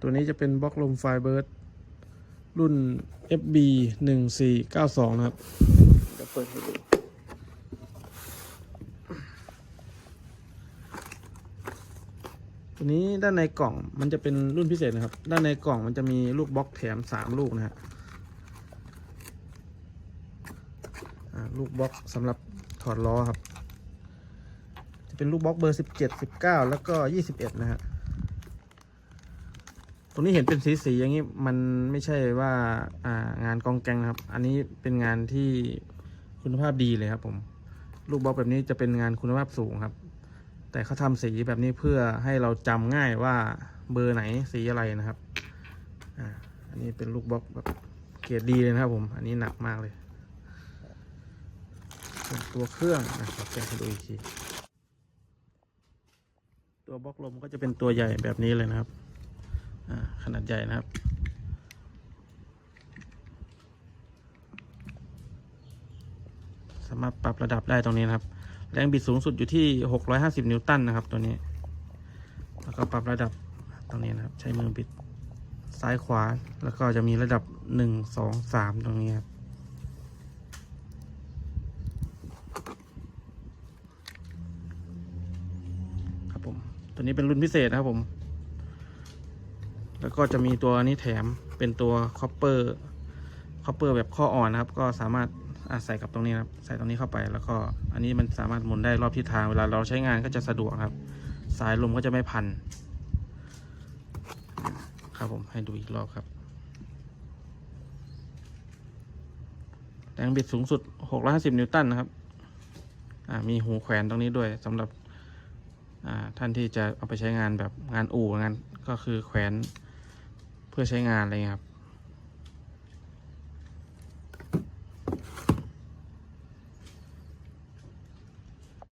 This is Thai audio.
ตัวนี้จะเป็นบล็อกลมไฟเบิร์ดรุ่น FB 1 4 9 2 นะครับเดี๋ยวเปิดให้ดูตัวนี้ด้านในกล่องมันจะเป็นรุ่นพิเศษนะครับ ด้านในกล่องมันจะมีลูกบล็อกแถม 3 ลูกนะฮะลูกบล็อกสำหรับถอดล้อครับ จะเป็นลูกบล็อกเบอร์ 17 19 แล้วก็ 21 นะฮะ ตรงนี้เห็นเป็นสีสีอย่างนี้มันไม่ใช่ว่าอ่างานกองแกงนะครับ อันนี้เป็นงานที่คุณภาพดีเลยครับผม ลูกบล็อกแบบนี้จะเป็นงานคุณภาพสูงครับ แต่เขาทำสีแบบนี้เพื่อให้เราจำง่ายว่าเบอร์ไหนสีอะไรนะครับอ่าอันนี้เป็นลูกบล็อกแบบเกรดดีเลยนะครับผม อันนี้หนักมากเลยส่วนตัวเครื่องนะขอแกะให้ดูอีกที ตัวบล็อกลมก็จะเป็นตัวใหญ่แบบนี้เลยนะครับ ขนาดใหญ่นะครับ สามารถปรับระดับได้ตรงนี้นะครับ แรงบิดสูงสุดอยู่ที่ 650 นิวตันนะครับ ตัวนี้ แล้วก็ปรับระดับตรงนี้นะครับ ใช้มือบิดซ้ายขวา แล้วก็จะมีระดับ 1 2 3 ตรงนี้ครับครับผม ตัวนี้เป็นรุ่นพิเศษนะครับผม แล้วก็จะมีตัวนี้แถมเป็นตัวคอปเปอร์คอปเปอร์แบบข้ออ่อนนะครับ ก็สามารถอะใส่กับตรงนี้นะครับ ใส่ตรงนี้เข้าไปแล้วก็อันนี้มันสามารถหมุนได้รอบทิศทางเวลาเราใช้งานก็จะสะดวกครับ สายลมก็จะไม่พัน ครับผมให้ดูอีกรอบครับแรงบิดสูงสุด 650 นิวตันนะครับ มีหูแขวนตรงนี้ด้วยสำหรับท่านที่จะเอาไปใช้งานแบบงานอู่งานก็คือแขวน เพื่อใช้งานอะไรครับ